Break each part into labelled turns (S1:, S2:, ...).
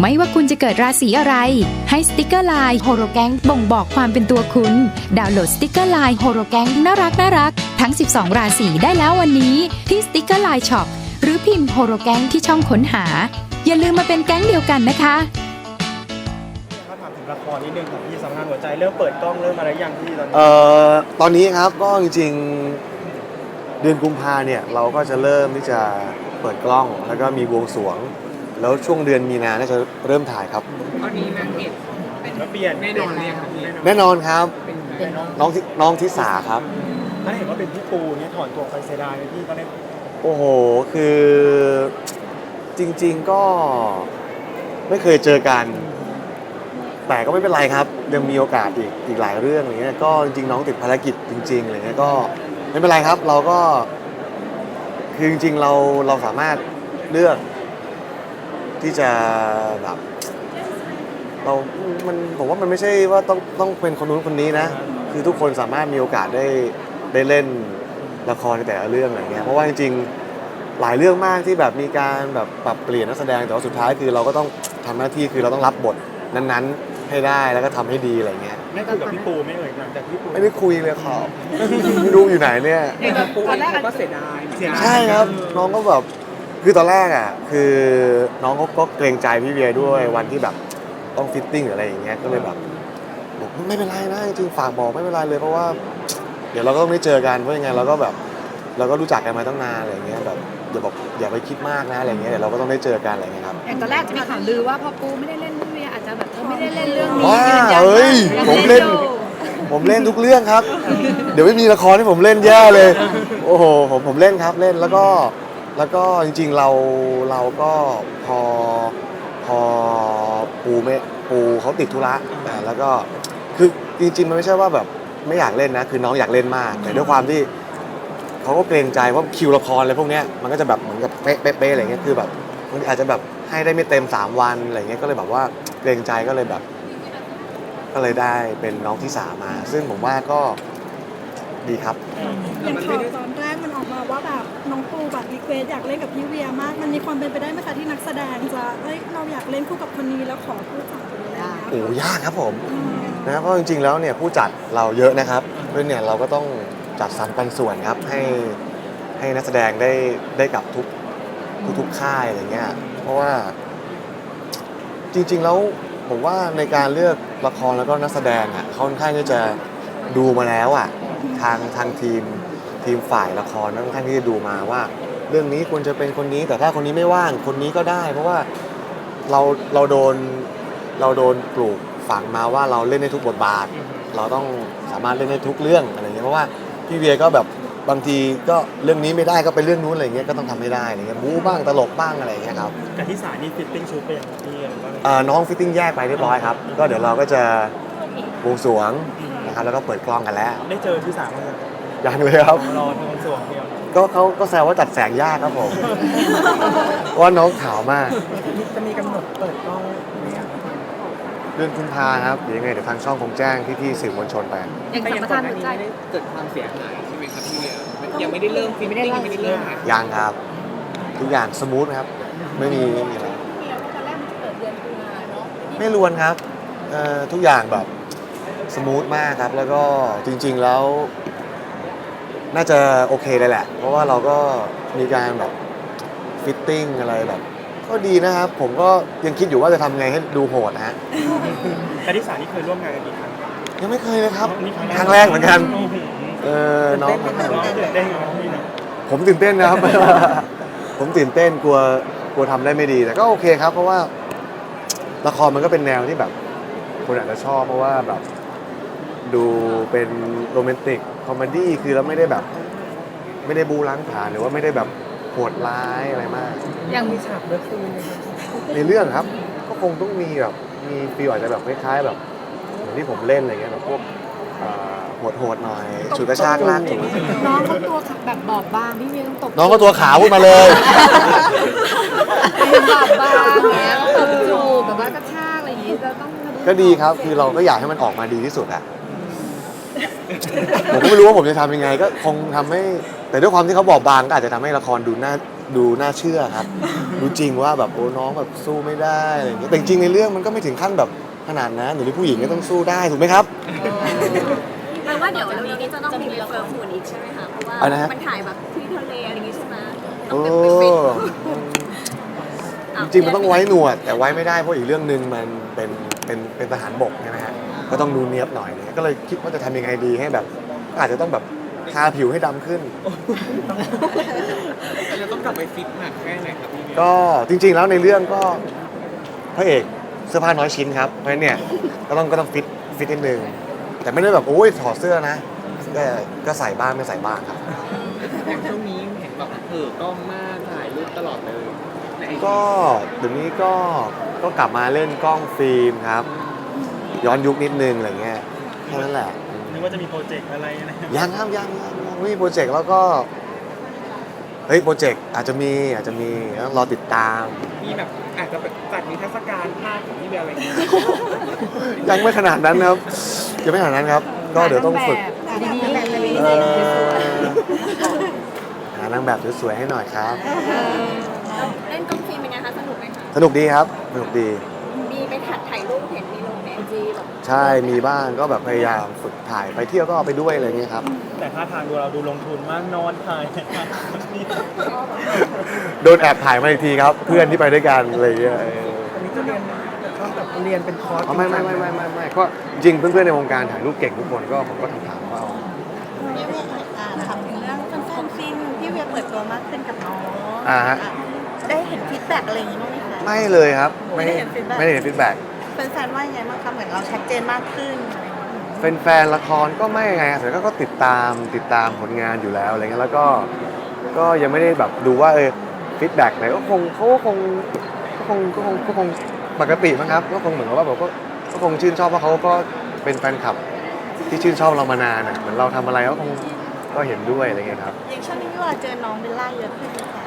S1: ไม่ว่าคุณจะเกิดราศีอะไร ให้สติกเกอร์ไลน์โฮโรแกงบ่งบอกความเป็นตัวคุณ ดาวน์โหลดสติกเกอร์ไลน์โฮโรแกงน่ารักน่ารักทั้ง 12 ราศีได้แล้ววันนี้ ที่สติกเกอร์ไลน์ช็อปหรือพิมพ์โฮโรแกงที่ช่องค้นหา อย่าลืมมาเป็นแก๊งเดียวกันนะคะ
S2: ถ้าถามถึงละครนิดนึงของพี่สำคัญหัวใจเริ่มเปิดกล้องเริ่มอะไรยังพี่ตอนนี้
S3: เอ่อตอนนี้ครับก็จริงๆเดือนกุมภาเนี่ยเราก็จะเริ่มที่จะเปิดกล้องแล้วก็มีบวงสรวง แล้วช่วงเดือนมีนาน่าจะเริ่มถ่ายครับ
S4: ตอนนี้นางเอก
S2: แล้วเปลี่ยน
S4: แน่นอนเลยครับพี่
S3: แน่นอนครับ
S4: เป็น
S2: เป็นน้อง
S3: น้องทิน้องทิสาครับ
S2: ถ้าเห็นว่าเป็นพี่ปูเนี่ยถอนตัวไปเสียดายไหมพี่ตอนนี้
S3: โอ้โห คือจริง ๆก็ไม่เคยเจอกัน แต่ก็ไม่เป็นไรครับ ยังมีโอกาสอีกอีกหลายเรื่องอะไรเงี้ยก็จริงๆน้องติดภารกิจจริงๆอะไรเงี้ยก็ไม่เป็นไรครับ เราก็คือจริงๆเราเราสามารถเลือก ที่จะแบบเรามันผมว่ามันไม่ใช่ว่าต้องต้องเป็นคนนู้นคนนี้นะ คือทุกคนสามารถมีโอกาสได้ได้เล่นละครในแต่ละเรื่องอะไรเงี้ยเพราะว่าจริงๆหลายเรื่องมากที่แบบมีการแบบปรับเปลี่ยนนักแสดงแต่ว่าสุดท้ายคือเราก็ต้องทำหน้าที่คือเราต้องรับบทนั้นๆให้ได้แล้วก็ทำให้ดีอะไรเงี้ย
S2: ไม่คุยกับพี่ปูไม่เอ่ยหลังจากพี่ปู
S3: ไม่ได้คุยเลยครับ ไม่รู้อยู่ไหนเนี่ย
S4: อย่างกับปูเองเขาก็เสียดาย
S2: เสียดาย
S3: ใช่ครับน้องก็แบบ คือตอนแรกอะคือน้องเขาก็เกรงใจพี่เวียด้วยวันที่แบบต้องฟิตติ้งหรืออะไรอย่างเงี้ยก็เลยแบบบอกไม่เป็นไรนะจริงๆฝากบอกไม่เป็นไรเลยเพราะว่า เดี๋ยวเราก็ต้องได้เจอกันเพราะยังไงเราก็แบบเราก็รู้จักกันมาตั้งนานอะไรอย่างเงี้ยแบบอย่าบอกอย่าไปคิดมากนะอะไรอย่างเงี้ยเดี๋ยวเราก็ต้องได้เจอกันอะไรอย่างเงี้ยครับ
S5: อย่างตอนแรกจะมีข่าวลือว่าพอปูไม่ได้เล่นพี่เวียอาจจะแบบเออไม่ได้เล่นเรื่องนี้
S3: ว้า
S5: ยืนยัน
S3: เอ้ย
S5: ว่า
S3: ผมเล่น
S5: อยู่
S3: ผมเล่นทุกเรื่องครับ เดี๋ยวไม่มีละครให้ผมเล่นแย่เลย โอ้โหผมผมเล่นครับเล่นแล้วก็ แล้วก็จริงๆเราเราก็พอพอปูไม่ปูเขาติดธุระอ่าแล้วก็คือจริงๆมันไม่ใช่ว่าแบบไม่อยากเล่นนะ คือน้องอยากเล่นมาก แต่ด้วยความที่เขาก็เกรงใจว่าคิวละครอะไรพวกเนี้ยมันก็จะแบบเหมือนกับเป๊ะเป๊ะเป๊ะอะไรเงี้ยคือแบบมันอาจจะแบบให้ได้ไม่เต็ม 3 วันอะไรเงี้ยก็เลยแบบว่าเกรงใจก็เลยแบบ ก็เลยได้เป็นน้องที่สามมา ซึ่งผมว่าก็ดีครับ
S6: อย่างข่าวตอนแรกมันออกมา ว่าแบบน้องปูแบบรีเควสอยากเล่นกับพี่เวียมาก มันมีความเป็นไปได้ไหมคะที่นักแสดงจะเอ้ยเราอยากเล่นคู่กับคนนี้แล้วขอผู้จัดอะไรอย่างเงี้ย
S3: โอ้ยากครับผมนะเพราะจริงๆแล้วเนี่ยผู้จัดเราเยอะนะครับเพราะฉะนั้นเนี่ยเราก็ต้องจัดสรรปันส่วนครับให้ให้นักแสดงได้ได้กับทุกทุกทุกค่ายอะไรเงี้ยเพราะว่า จริง ๆแล้วผมว่าในการเลือกละครแล้วก็นักแสดงอะเขาค่อนข้างที่จะดูมาแล้วอะทางทางทีม ทีมฝ่ายละครค่อนข้างที่จะดูมาว่า เรื่องนี้ควรจะเป็นคนนี้แต่ถ้าคนนี้ไม่ว่างคนนี้ก็ได้ เพราะว่าเราเราโดนเราโดนปลูกฝังมาว่าเราเล่นได้ทุกบทบาท เราต้องสามารถเล่นได้ทุกเรื่องอะไรเงี้ยเพราะว่าพี่เวียก็แบบบางทีก็เรื่องนี้ไม่ได้ก็เป็นเรื่องนู้นอะไรเงี้ยก็ต้องทำให้ได้อะไรเงี้ยบู๊บ้างตลกบ้างอะไรเงี้ยครับ
S2: กับที่สายนี่ฟิตติ้งชุดไปอย่างพี่อะไรบ้าง
S3: เอ่อน้องฟิตติ้งแยกไปเรียบร้อยครับก็เดี๋ยวเราก็จะบวงสรวงนะครับแล้วก็เปิดกล้องกันแล้ว
S2: ได้เจอที่สามแล้ว
S3: ยังเลยครับ
S2: รอทำสวงเดียว
S3: ก็เขาก็แซวว่าจัดแสงยากครับผมเพราะว่าน้องขาวมาก
S4: จะมีกำหนดเปิดกล้องไหมครับ
S3: เดือนกุมภาครับเดี๋ยวยังไงเดี๋ยวทางช่องคงแจ้งพี่ๆสื่อมวลชนไป
S5: อย่าง
S4: แต่
S5: สั
S4: ยั
S5: ม
S4: ง
S5: ป
S4: ก่อ
S5: ทานน
S4: หน้า
S5: หัว
S4: นี้
S5: ใจ
S4: ไม่ได้เกิดความเสียหายใช่ไหมครับพี่เวียยังไม่ได้เริ่มฟิตติ้งยังไม่ได้เริ่ม
S3: ยังครับ ทุกอย่างสมูทครับ ไม่มีไม่มีอะไรไม่รวนครับเอ่อทุกอย่างแบบสมูทมากครับ แล้วก็จริง ๆแล้ว น่าจะโอเคเลยแหละ เพราะว่าเราก็มีการแบบฟิตติ้งอะไรแบบ ก็ดีนะครับ ผมก็ยังคิดอยู่ว่าจะทำไงให้ดูโหดนะฮะ
S2: กับที่สายนี่เคยร่วมงานกันกี่ครั้ง
S3: ยังไม่เคยเลยครับ
S2: นี่
S3: ครั้งแรกเหมือนกัน
S2: โอ้โห
S3: เออ น้อง
S2: น้องตื่นเต้นไหมพี่นะ
S3: ผมตื่นเต้นนะครับ ผมตื่นเต้นกลัวกลัวทำได้ไม่ดี แต่ก็โอเคครับ เพราะว่า ละครมันก็เป็นแนวที่แบบคนอาจจะชอบเพราะว่าแบบ ดูเป็นโรแมนติกคอมเมดี้คือเราไม่ได้แบบ ไม่ได้บูล้างผลาญหรือว่าไม่ได้แบบโหดร้ายอะไรมาก
S5: อย่าง
S4: มีฉากเลิฟซีนไหมครับ
S3: ในเรื่องครับก็คงต้องมีแบบมีฟีลอาจจะแบบคล้ายๆแบบเหมือนที่ผมเล่นอะไรเงี้ยแบบพวกโหดๆหน่อยฉุดกระชากลากถู
S5: น้องเขาตัวแบบบอบบางพี่เวียต้องตบ
S3: น้องก็ตัวขาวพูดมาเลย
S5: บอบบางเงี้ยตบจูบแบบว่ากระชากอะไรอย่างงี้จะต้องมา
S3: ก็ดีครับคือเราก็อยากให้มันออกมาดีที่สุดอะ ผมก็ไม่รู้ว่าผมจะทำยังไง ก็คงทำให้ แต่ด้วยความที่เขาบอบบางก็อาจจะทำให้ละครดูน่าดูน่าเชื่อครับ รู้จริงว่าแบบโอ้น้องแบบสู้ไม่ได้อะไรอย่างเงี้ยแต่จริงๆในเรื่องมันก็ไม่ถึงขั้นแบบขนาดนั้นหรือผู้หญิงก็ต้องสู้ได้ถูกไหมครับ
S5: แปลว่าเดี๋ยวเร็วๆนี้จะต้องมีเฟิร์มหุ่นอีกใช่ไหมคะ เพราะว่า
S3: อะไรนะฮะ
S5: มันถ่ายแบบที่ทะเลอะไรอย่างงี้ใช่ไหมต้อ
S3: โอ้
S5: งเป็นฟิต
S3: จริงๆมันต้องไว้หนวด แต่ไว้ไม่ได้เพราะอีกเรื่องหนึ่งมันเป็นเป็นเป็นทหารบกใช่ไหมฮะ ก็ต้องดูเนียบหน่อยเนี่ยก็เลยคิดว่าจะทำยังไงดีให้แบบ อาจจะต้องแบบทาผิวให้ดำขึ้น
S4: แต่เราต้องกลับไปฟิตหนักแค่ไหนครับพี่เวีย
S3: ก็จริงๆแล้วในเรื่องก็พระเอกเสื้อผ้าน้อยชิ้นครับ เพราะฉะนั้นเนี่ยก็ต้องก็ต้องฟิตฟิตนิดนึงแต่ไม่ได้แบบโอ้ยถอดเสื้อนะก็ก็ใส่บ้างไม่ใส่บ้างครับ
S4: อย่างช่วงนี้เห็นแบบเออกล้องมากถ่ายรูปตลอดเลยในไอจี
S3: ก็เดี๋ยวนี้ก็ก็กลับมาเล่นกล้องฟิล์มครับ ย้อนยุคนิดนึงอะไรเงี้ยแค่นั้นแหละ
S2: นึกว่าจะมีโปรเจกต์อะไรนะ
S3: ยังครับยังยังยังไม่มีโปรเจกต์แล้วก็เฮ้ยโปรเจกต์อาจจะมีอาจจะมีต้องรอติดตาม
S4: มีแบบอาจจะจัดนิทรรศการภาพของพี่เวียอะไรอย่างเงี้ย
S3: ยังไม่ขนาดนั้นครับยังไม่ขนาดนั้นครับ ก็เดี๋ยวต้องฝึก
S5: ดีๆแบบนี้
S3: เออหานางแบบสวยๆให้หน่อยครับ
S5: เล่นกล้องฟิล์มเป็นไงคะ สนุกไหมคะ
S3: สนุกดีครับ สนุกดี
S5: มีไปถัดถ่ายรูปเห็นมี ลงในไอจีแบบ
S3: ใช่มีบ้างก็แบบพยายามฝึกถ่ายไปเที่ยวก็เอาไปด้วยอะไรเงี้ยครับ
S2: แต่ท่าทางดูเราดูลงทุนมากนอนถ่าย
S3: โดนแอบถ่ายมาอีกทีครับ เพื่อนที่ไปด้วยกันอะไรเงี้ยเออ
S2: อันนี้จะเรียนชอบแบบเรียนเป็นคอร์ส
S3: อ๋อไม่ไม่ไม่ไม่ไม่ไม่ก็จริงเพื่อนๆในวงการถ่ายรูปเก่งทุกคนก็ผมก็ถามๆว่าเอา
S7: พี่เวียอ่าถามถึงเรื่องแฟนๆฟินพี่เวียเปิดตัวมากขึ้นกับน้อง
S3: อ่าฮะ
S7: อะได้เห็นฟีดแบ็กอะไรอย่างงี้บ้างไหมคะ
S3: ไม่เลยครับ ไม่
S7: ไม่ได้เห็น feedback
S3: ไม่ได้ เห็นฟีดแบ็ก
S7: แฟนๆว่ายังไงบ้างคะเหมือนเราชัดเจนมากขึ้นอะไรอย่างเงี้ย
S3: เป็นแฟนละครก็ไม่ไงแต่ก็ก็ติดตามติดตามผลงานอยู่แล้วอะไรเงี้ยแล้วก็ก็ยังไม่ได้แบบดูว่าเออฟีดแบ็กไหนก็คงเขาก็คงก็คงก็คงก็คงปกติมั้งครับก็คงเหมือนกับว่าแบบก็ก็คงชื่นชอบเพราะเขาก็เป็นแฟนคลับที่ชื่นชอบเรามานานอะเหมือนเราทำอะไรก็คงก็เห็นด้วยอะไรเงี้ยครับ
S7: อย่างช่วงนี้พี่ว่าเจอน้องเบลล่าเยอะขึ้นไหมคะ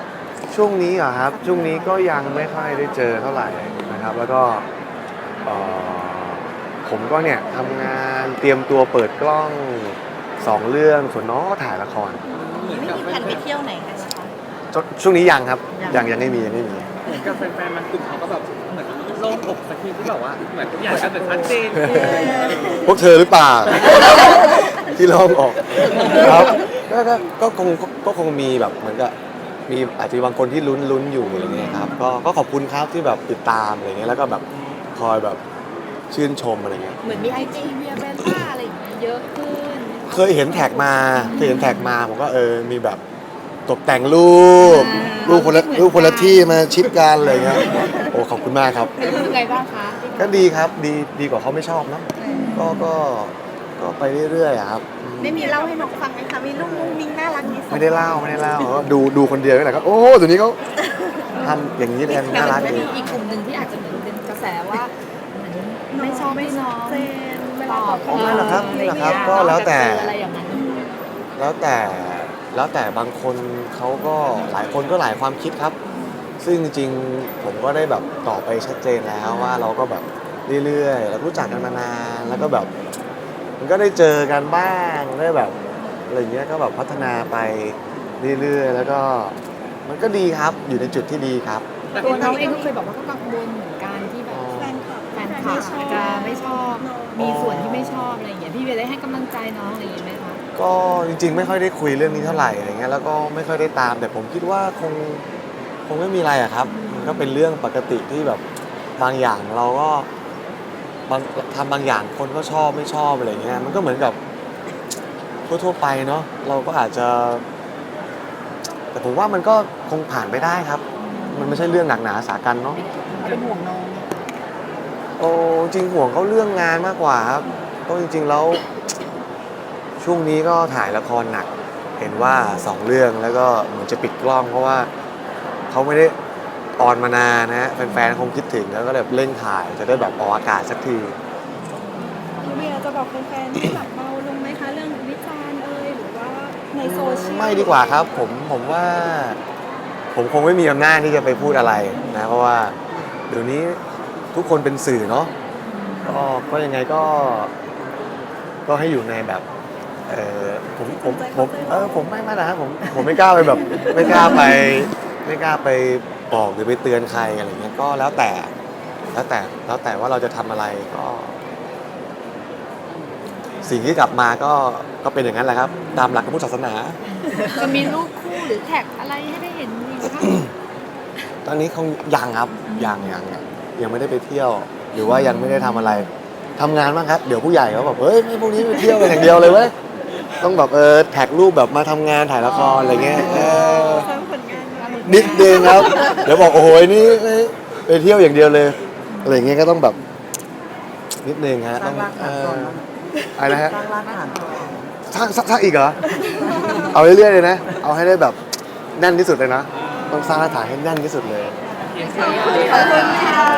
S3: ช่วงนี้เหรอครับช่วงนี้ก็ยังไม่ค่อยได้เจอเท่าไหร่นะครับ แล้วก็เอ่อ ผมก็เนี่ยทำงานเตรียมตัวเปิดกล้องสองเรื่องส่วนน้องก็ถ่ายละคร
S4: เหมือน
S7: ไม่
S4: กับ
S7: มีแผนไปเที่ยวไหนกันคะ
S3: ชช่วงนี้ยังครับ
S7: ยั
S3: ยังงยังไม่มียังไม่มี
S4: เหมือนกับแฟนๆมันกลุ่มเขาก็แบบเหมือนโล่งอกสักทีที่แบบว่าเหมือนทุกอย่างก็จะชัดเจน
S3: พวกเธอหรือเปล่าที่ร้องออกครับก็ก็ก็คงก็ก็คงมีแบบเหมือนกับมีอาจจะมีบางคนที่ลุ้นลุ้นอยู่อะไรเงี้ยครับก็ก็ขอบคุณครับที่แบบติดตามอะไรเงี้ยแล้วก็แบบ คอยแบบชื่นชมอะไรเงี้ย
S5: เหมือนมีไอจีเวียเบลล่าอะไรอย่างงี้เยอะขึ้น
S3: เคยเห็นแท็กมาเคยเห็นแท็กมาผมก็เออมีแบบตกแต่งรูปรูปคนละรูปคนละที่มาชิดกันอะไรเงี้ยโอ้ขอบคุณมากครับ
S5: เป็นยังไงบ้างคะ
S3: ก็ดีครับดีดีกว่าเขาไม่ชอบเนอะก็ก็ก็ไปเรื่อยๆอะครับอืม
S7: ได้มีเล่าให้น้องฟังไหมคะมีลูกมุ้งมิ้งน่ารักนี้ส่ง
S3: ไม่ได้เล่าไม่ได้เล่าก็ดูดูคนเดียวนี่แหละก็โอ้เดี๋ยวนี้เขาทำอย่างนี้แทนน่ารัก
S5: แต่
S3: ดี
S5: มีอีกกลุ่มหนึ่งที่อาจจะ ไม่ชอบให้น้อง
S7: เจนเว
S5: ต
S7: ลา
S5: อบ
S3: อ๋อไม่หรอกครับไม่หรอกครับก็แล้วแต่
S5: อะไรอย่างนั้น
S3: แล้วแต่แล้วแต่บางคนเขาก็หลายคนก็หลายความคิดครับ ซึ่งจริงๆผมก็ได้แบบตอบไปชัดเจนแล้วว่าเราก็แบบเรื่อยๆเรารู้จักกันมานานแล้วก็แบบ มันก็ได้เจอกันบ้างได้แบบอะไรอย่างเงี้ยก็แบบพัฒนาไปเรื่อยๆแล้วก็มันก็ดีครับอยู่ในจุดที่ดีครับ
S5: ตัวน้องเองก็เคยบอกว่าก็กังวลเหมือนกันที่แบบ
S6: แฟน คลับ
S5: แฟนคลับจะไม่ชอบ มีส่วนที่ไม่ชอบอะไรอย่างเงี้ยพี่เวียได้ให้กำลังใจน้องอะไรอย่างเงี้ยไหมคะ
S3: ก็จริง ๆ ไม่ค่อยได้คุยเรื่องนี้เท่าไหร่อะไรเงี้ยแล้วก็ไม่ค่อยได้ตาม แต่ผมคิดว่าคงคงไม่มีอะไรอะครับมันก็เป็นเรื่องปกติที่แบบบางอย่างเราก็บางทำบางอย่างคนก็ชอบไม่ชอบอะไรเงี้ยมันก็เหมือนกับทั่วๆไปเนาะเราก็อาจจะ แต่ผมว่ามันก็คงผ่านไปได้ครับ มันไม่ใช่เรื่องหนักหนาสากันเนาะ
S7: เป็นห่วงน้อง
S3: โอ้จริงห่วงเขาเรื่องงานมากกว่าครับก็จริง ๆ แล้ว ช่วงนี้ก็ถ่ายละครหนัก เห็นว่าสองเรื่องแล้วก็เหมือนจะปิดกล้องเพราะว่าเขาไม่ได้ออนมานานนะฮะแฟนๆคงคิดถึงแล้วก็แบบเร่งถ่ายจะได้แบบออกอากาศสักที
S6: พี่เวียจะบอกแฟนๆที่แบบเบาลงไหมคะ เรื่องวิจารณ์เอ่ยหรือว่าในโซเชียล
S3: ไม่ดีกว่าครับผมผมว่า ผมคงไม่มีอำนาจที่จะไปพูดอะไรนะ เพราะว่าเดี๋ยวนี้ ทุกคนเป็นสื่อเนาะก็ก็ยังไงก็ ก็ให้อยู่ในแบบเออผมผมผมเออผมไม่ไม่นะครับผมผมไม่กล้าไปแบบ ไม่กล้าไป ไม่กล้าไปบอกหรือไปเตือนใครอะไรเงี้ยก็แล้วแต่ แล้วแต่แล้วแต่ว่าเราจะทำอะไรก็ สิ่งที่กลับมาก็ก็เป็นอย่างนั้นแหละครับ ตามหลักพระพุทธศาสนา
S5: จะมีรูปคู่หรือแท็กอะไรให้ได้เห็นอีกไหมคะ
S3: ตอนนี้คงยังครับยังยัง ยังยังไม่ได้ไปเที่ยว หรือว่ายังไม่ได้ทำอะไรทำงานบ้างครับ เดี๋ยวผู้ใหญ่เขาแบบเฮ้ยไม่พวกนี้ไปเที่ยวกันอย่างเดียวเลยเว้ยต้องแบบเออแท็กรูปแบบมาทำงานถ่ายละครอะไรเงี้ยเออ
S6: สร้างผลงานมา
S3: นิดนึงครับ เดี๋ยวบอกโอ้โหนี่ไปเที่ยวอย่างเดียวเลยอะไรเงี้ยก็ต้องแบบ นิดนึงฮะต้องเอออะไรนะฮะสร้างสร้างสร้างอีกเหรอเอาเรื่อยๆเลยนะ เอาให้ได้แบบแน่นที่สุดเลยนะ ต้องสร้างรากฐานให้แน่นที่สุดเลย
S7: ขอบคุณค่ะ